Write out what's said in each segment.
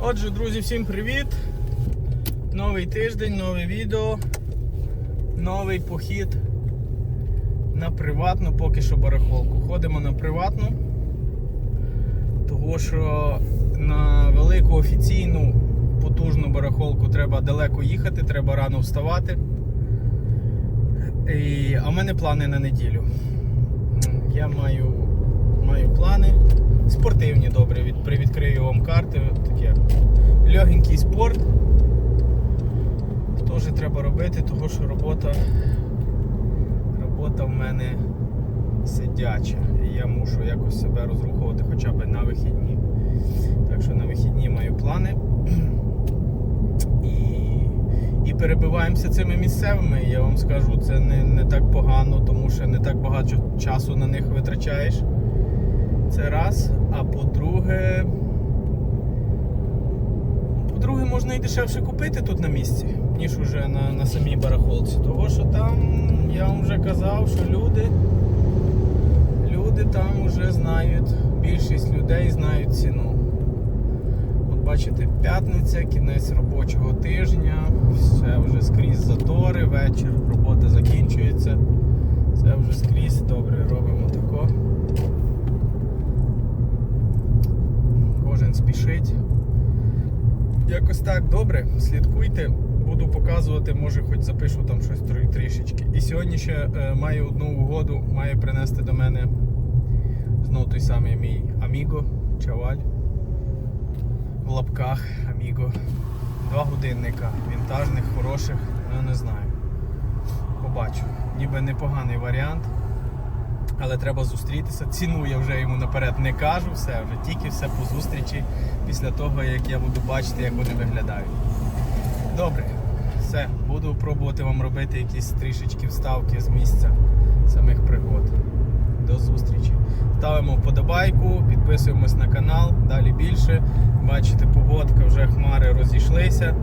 Отже, друзі, всім привіт! Новий тиждень, нове відео, новий похід на приватну поки що барахолку. Ходимо на приватну, того що на велику офіційну потужну барахолку треба далеко їхати, треба рано вставати. І, а в мене плани на неділю. Я маю, маю плани спортивні добре. Від, привідкрию вам карти. Легенький спорт. Теж треба робити, тому що робота, робота в мене сидяча. І я мушу якось себе розруховувати хоча б на вихідні. Так що на вихідні маю плани. І, перебиваємося цими місцевими. Я вам скажу, це не, не так погано, тому що не так багато часу на них витрачаєш. Це раз. А по-друге, можна і дешевше купити тут на місці, ніж уже на, на самій барахолці. Того що там, я вам вже казав, що люди, люди там вже знають, більшість людей знають ціну. От бачите, п'ятниця, кінець робочого тижня, все вже скрізь затори, вечір, робота закінчується. Це вже скрізь добре робимо тако. Кожен спішить. Якось так добре, слідкуйте. Буду показувати, може хоч запишу там щось трішечки. І сьогодні ще е, маю одну угоду, має принести до мене знову той самий мій Аміго, Чаваль. В лапках Аміго. Два годинника, вінтажних, хороших, ну не знаю. Побачу. Ніби непоганий варіант. Але треба зустрітися. Ціну я вже йому наперед не кажу, все, вже тільки все по зустрічі після того, як я буду бачити, як вони виглядають. Добре, все, буду пробувати вам робити якісь трішечки вставки з місця самих пригод. До зустрічі. Ставимо вподобайку, підписуємось на канал, далі більше. Бачите, погодка, вже хмари розійшлися.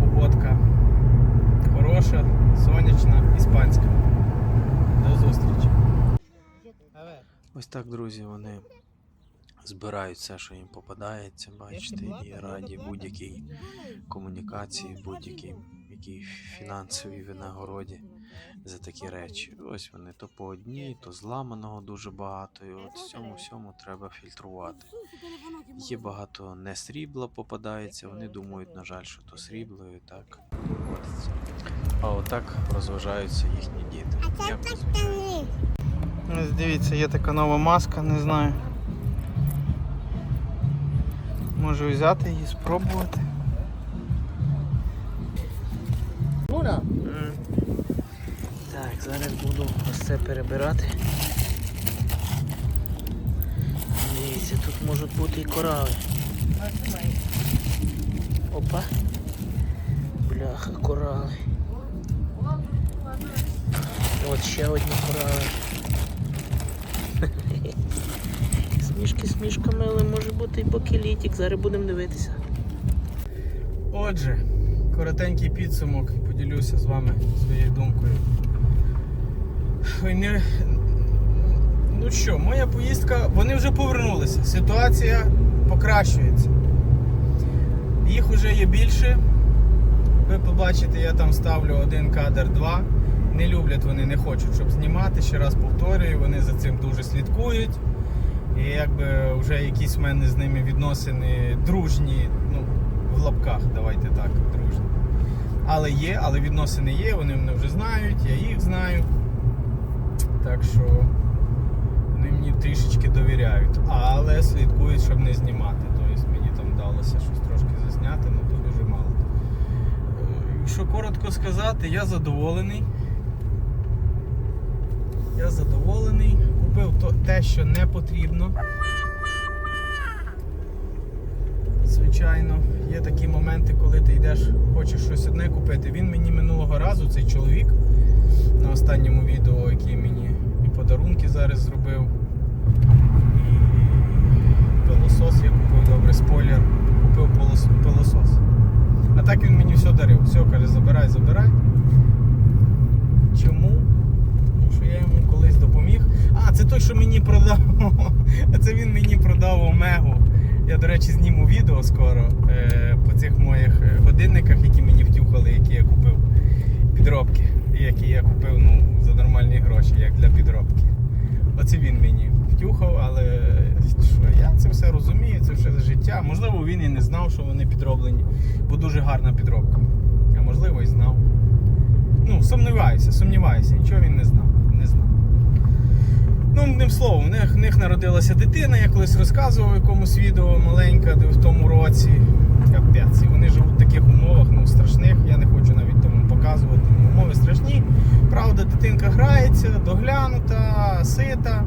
Погодка хороша, сонячна, іспанська. До зустрічі. Ось так, друзі, вони збирають все, що їм попадається, бачите, і раді будь-якій комунікації, будь-якій якій фінансовій винагороді за такі речі. Ось вони то по одній, то зламаного дуже багато. І от всьому всьому треба фільтрувати. Є багато не срібла попадається, вони думають, на жаль, що то срібло і так. А отак розважаються їхні діти. Як розважаються? Дивіться, є така нова маска, не знаю. Можу взяти її, спробувати. М. Так, зараз буду ось це перебирати. Дивіться, тут можуть бути і корали. Опа. Бляха, корали. От ще одні корали. Смішки смішками, але може бути і покелітік. Зараз будемо дивитися. Отже, коротенький підсумок, поділюся з вами своєю думкою. Ой. Ну що, моя поїздка, вони вже повернулися. Ситуація покращується. Їх вже є більше. Ви побачите, я там ставлю один кадр, два. Не люблять вони, не хочуть, щоб знімати. Ще раз повторюю, вони за цим дуже слідкують. І якби вже якісь в мене з ними відносини дружні, ну, в лапках, давайте так, дружні. Але є, але відносини є, вони мене вже знають, я їх знаю. Так що вони мені трішечки довіряють. Але слідкують, щоб не знімати. Тобто мені там вдалося щось трошки засняти, але то дуже мало. Е, Якщо коротко сказати, я задоволений. Я задоволений. Купив то, те, що не потрібно. Звичайно, є такі моменти, коли ти йдеш, хочеш щось одне купити. Він мені минулого разу, цей чоловік, на останньому відео, який мені і подарунки зараз зробив. І пилосос я купив добре, спойлер, купив пилос- пилосос. А так він мені все дарив. Все, каже, забирай, забирай. Чому? Тому що я йому колись допоміг. А, це той, що мені продав. Це він мені продав Омегу. Я, до речі, зніму відео скоро е, по цих моїх е, годинниках, які мені втюхали, які я купив підробки. Які я купив ну, за нормальні гроші, як для підробки. Оце він мені втюхав, але що, я це все розумію, це все життя. Можливо, він і не знав, що вони підроблені, бо дуже гарна підробка. А можливо, і знав. Ну, сумніваюся, сумніваюся, нічого він не знав. Ну, одним словом, в них, в них народилася дитина, я колись розказував якомусь відео маленька, в тому році. Капець. І вони живуть в таких умовах, ну страшних. Я не хочу навіть тому показувати. Ну, умови страшні. Правда, дитинка грається, доглянута, сита.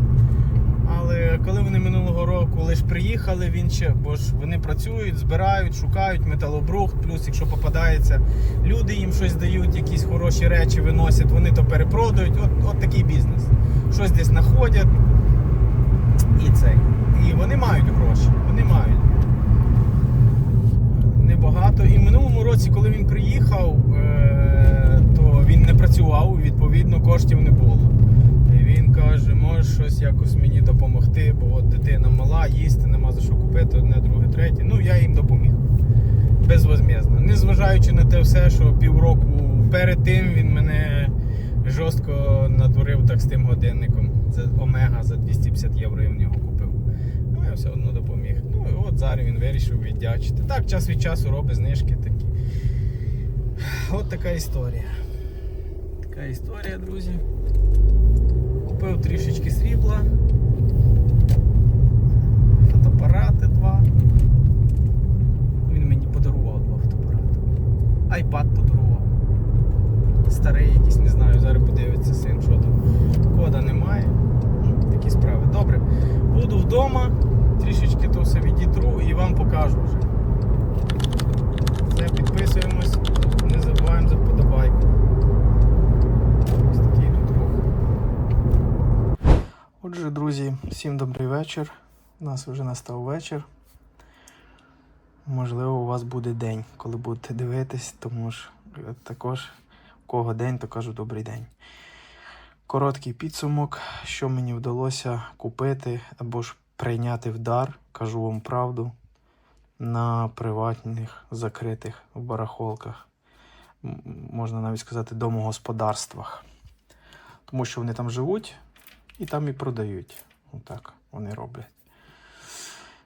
Але коли вони минулого року лише приїхали, він ще, бо ж вони працюють, збирають, шукають металобрухт, плюс якщо попадається, люди їм щось дають, якісь хороші речі виносять, вони то перепродають. От, от такий бізнес. Щось десь знаходять. І цей. І вони мають гроші. Вони мають. Небагато. І в минулому році, коли він приїхав, е, то він не працював, відповідно, коштів не було. І він каже, можеш щось якось мені допомогти, бо от дитина мала, їсти нема за що купити, одне, друге, третє. Ну, я їм допоміг. Безвозмізно. Незважаючи на те все, що півроку перед тим він мене жорстко надурив так з тим годинником. Це Омега за 250 євро я в нього купив. Ну, я все одно допоміг. Ну і от зараз він вирішив віддячити. Так, час від часу робить знижки такі. От така історія. Така історія, друзі. Купив трішечки срібла. Фотоапарати два. Він мені подарував два фотоапарати. Айпад подарував. Старий якийсь, не знаю, зараз подивиться син, що там. Кода немає. Ну, Такі справи. Добре. Буду вдома, трішечки то все відітру і вам покажу вже. Все, підписуємось, не забуваємо за вподобайку. Ось такий тут рух. Отже, друзі, всім добрий вечір. У нас вже настав вечір. Можливо, у вас буде день, коли будете дивитись, тому ж е, також кого день, то кажу добрий день. Короткий підсумок, що мені вдалося купити або ж прийняти в дар, кажу вам правду, на приватних закритих барахолках, можна навіть сказати, домогосподарствах. Тому що вони там живуть і там і продають. Отак вони роблять.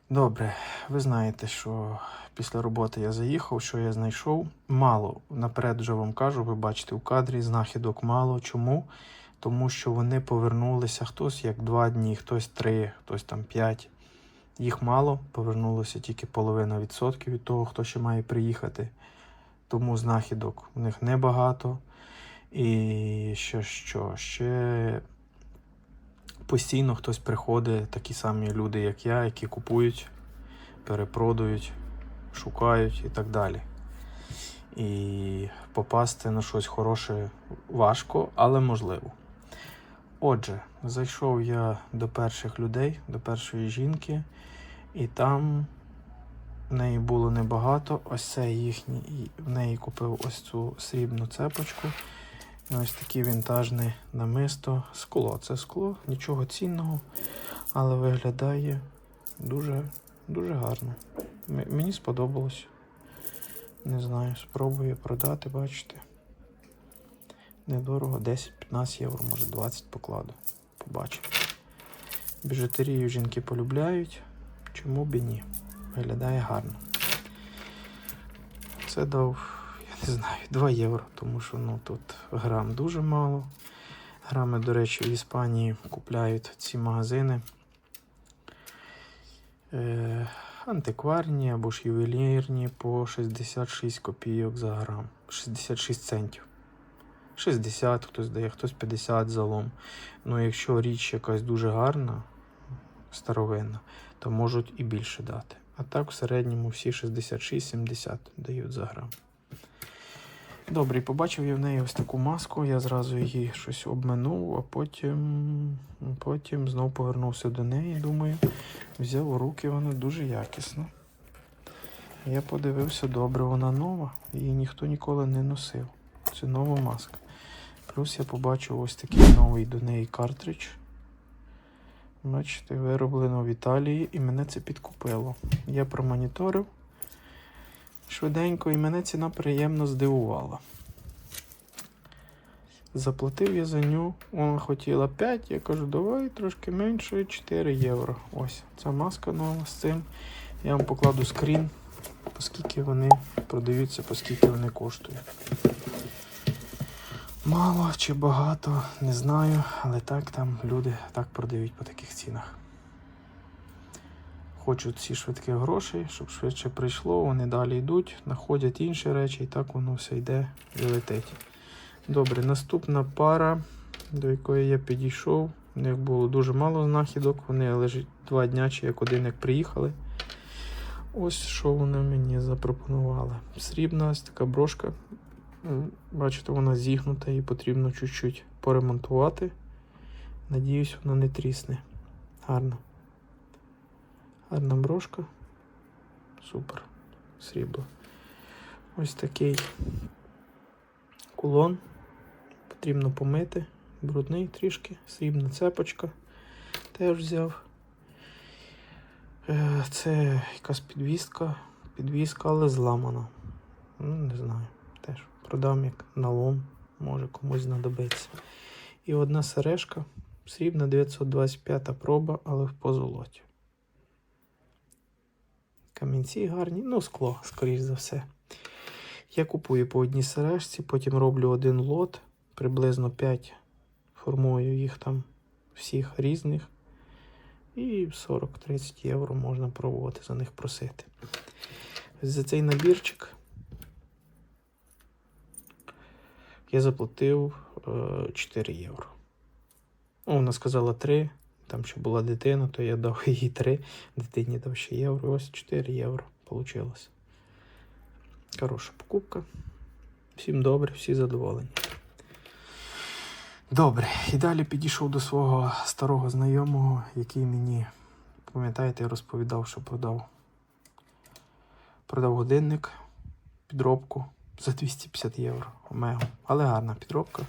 Добре, ви знаєте, що після роботи я заїхав, що я знайшов. Мало. Наперед вже вам кажу, ви бачите у кадрі, знахідок мало. Чому? Тому що вони повернулися хтось як два дні, хтось три, хтось там п'ять. Їх мало, повернулося тільки половина відсотків від того, хто ще має приїхати. Тому знахідок у них небагато. І ще що? Ще постійно хтось приходить, такі самі люди, як я, які купують, перепродають, шукають і так далі. І попасти на щось хороше важко, але можливо. Отже, зайшов я до перших людей, до першої жінки, і там в неї було небагато. Ось це їхній, і в неї купив ось цю срібну цепочку. Ось таке вінтажне намисто. Скло. Це скло, нічого цінного, але виглядає дуже, дуже гарно. Мені сподобалось. Не знаю, спробую продати, бачите. Недорого, 10-15 євро, може 20 покладу. Побачимо. Біжутерію жінки полюбляють. Чому б і ні? Виглядає гарно. Це дав, не знаю, 2 євро, тому що ну, тут грам дуже мало. Грами, до речі, в Іспанії купляють ці магазини. Е, антикварні або ж ювелірні по 66 копійок за грам. 66 центів. 60 хтось дає, хтось 50 залом. Ну, якщо річ якась дуже гарна, старовинна, то можуть і більше дати. А так в середньому всі 66-70 дають за грам. Добре, побачив я в неї ось таку маску, я зразу її щось обминув, а потім, потім знов повернувся до неї, думаю, взяв у руки, вона дуже якісна. Я подивився, добре, вона нова, її ніхто ніколи не носив. Це нова маска. Плюс я побачив ось такий новий до неї картридж. Бачите, вироблено в Італії і мене це підкупило. Я промоніторив швиденько і мене ціна приємно здивувала. Заплатив я за ню, вона хотіла 5, я кажу, давай трошки менше 4 євро. Ось ця маска нова з цим. Я вам покладу скрін, оскільки вони продаються, оскільки вони коштують. Мало чи багато, не знаю, але так там люди так продають по таких цінах. Хочуть ці швидкі гроші, щоб швидше прийшло, вони далі йдуть, знаходять інші речі, і так воно все йде і летить. Добре, наступна пара, до якої я підійшов. У них було дуже мало знахідок, вони лежать два дня чи як один, як приїхали. Ось що вони мені запропонували. Срібна ось така брошка. Бачите, вона зігнута, її потрібно чуть-чуть поремонтувати. Надіюсь, вона не трісне. Гарно. Гарна брошка. Супер. Срібло. Ось такий кулон. Потрібно помити. Брудний трішки. Срібна цепочка. Теж взяв. Е, Це якась підвіска. Підвіска, але зламана. Ну, не знаю. Теж продам як налом. Може комусь знадобиться. І одна сережка. Срібна 925 проба, але в позолоті. Камінці гарні, ну, скло, скоріш за все. Я купую по одній сережці, потім роблю один лот, приблизно 5 формую їх там всіх різних. І 40-30 євро можна пробувати за них просити. За цей набірчик я заплатив е, 4 євро. Ну, Вона сказала 3. Там ще була дитина, то я дав їй 3. Дитині дав ще євро. Ось 4 євро вийшло. Хороша покупка. Всім добре, всі задоволені. Добре, і далі підійшов до свого старого знайомого, який мені, пам'ятаєте, я розповідав, що продав. Продав годинник, підробку за 250 євро Омегу. Але гарна підробка.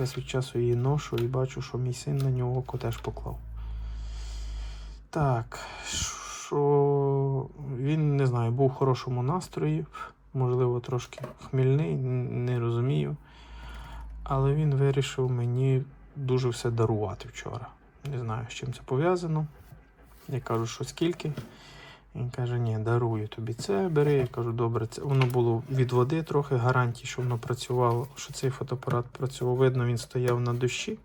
Час від часу її ношу і бачу, що мій син на нього око теж поклав. Так, що він не знаю, був в хорошому настрої, можливо, трошки хмільний, не розумію. Але він вирішив мені дуже все дарувати вчора. Не знаю, з чим це пов'язано. Я кажу, що скільки. Він каже, ні, дарую тобі це, бери. Я кажу, добре, це воно було від води трохи, гарантії, що воно працювало, що цей фотоапарат працював. Видно, він стояв на дощі,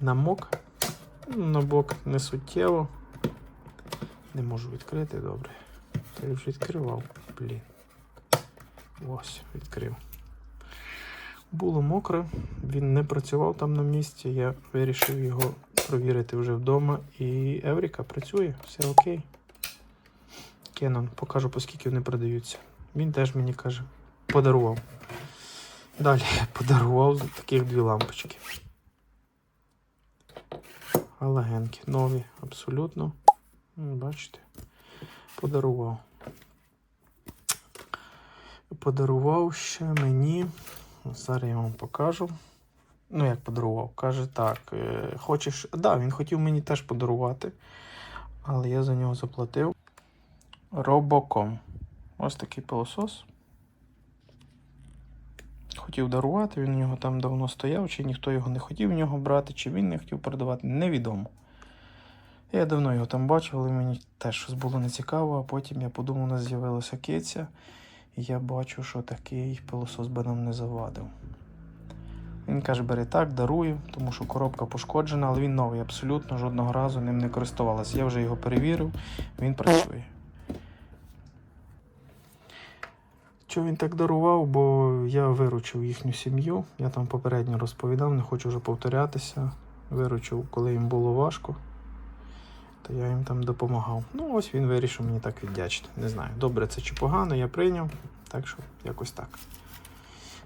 намок. На бок не суттєво. Не можу відкрити, добре. Та я вже відкривав. Блін. Ось, відкрив. Було мокро, він не працював там на місці. Я вирішив його провірити вже вдома. І Евріка працює, все окей. Canon, покажу, по вони продаються. Він теж мені каже, подарував. Далі подарував таких дві лампочки. Галогенки, нові, абсолютно. Бачите? Подарував. Подарував ще мені. Зараз я вам покажу. Ну, як подарував, каже так. е, Хочеш. Так, да, він хотів мені теж подарувати, але я за нього заплатив. Робоком. Ось такий пилосос. Хотів дарувати, він у нього там давно стояв, чи ніхто його не хотів в нього брати, чи він не хотів продавати, невідомо. Я давно його там бачив, але мені теж щось було нецікаво, а потім я подумав, у нас з'явилася киця, і я бачу, що такий пилосос би нам не завадив. Він каже, бери так, дарую, тому що коробка пошкоджена, але він новий, абсолютно жодного разу ним не користувалася. Я вже його перевірив, він працює. Що він так дарував, бо я виручив їхню сім'ю. Я там попередньо розповідав, не хочу вже повторятися. Виручив, коли їм було важко, то я їм там допомагав. Ну, ось він вирішив мені так віддячити. Не знаю, добре це чи погано, я прийняв, так що якось так.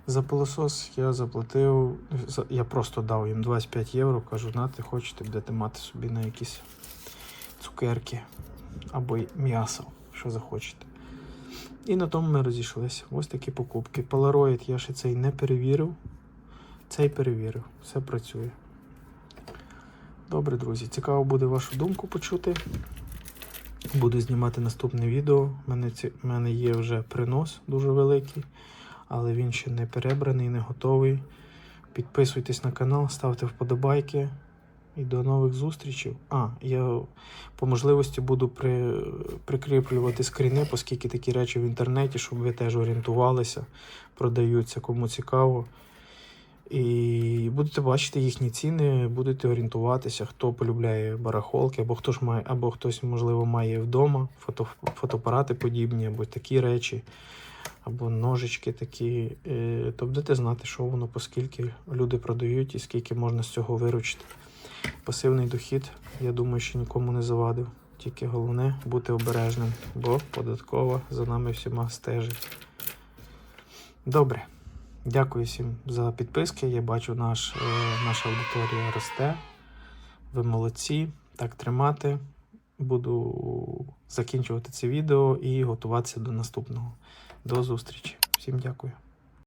За пилосос я заплатив, я просто дав їм 25 євро, кажу, на, ти хочете, будете мати собі на якісь цукерки або м'ясо, що захочете. І на тому ми розійшлися. Ось такі покупки. Polaroid я ще цей не перевірив. Цей перевірив. Все працює. Добре, друзі, цікаво буде вашу думку почути. Буду знімати наступне відео. У мене, ці... мене є вже принос дуже великий, але він ще не перебраний, не готовий. Підписуйтесь на канал, ставте вподобайки. І до нових зустрічей. А, я по можливості буду при... прикріплювати скріни, оскільки такі речі в інтернеті, щоб ви теж орієнтувалися, продаються, кому цікаво. І будете бачити їхні ціни, будете орієнтуватися, хто полюбляє барахолки, або хто ж має, або хтось, можливо, має вдома фото, фотоапарати подібні, або такі речі, або ножички такі. Е, То будете знати, що воно, по скільки люди продають і скільки можна з цього виручити. Пасивний дохід, я думаю, що нікому не завадив. Тільки головне бути обережним, бо податкова за нами всіма стежить. Добре. Дякую всім за підписки. Я бачу, наш, е, наша аудиторія росте. Ви молодці. Так тримати. Буду закінчувати це відео і готуватися до наступного. До зустрічі. Всім дякую.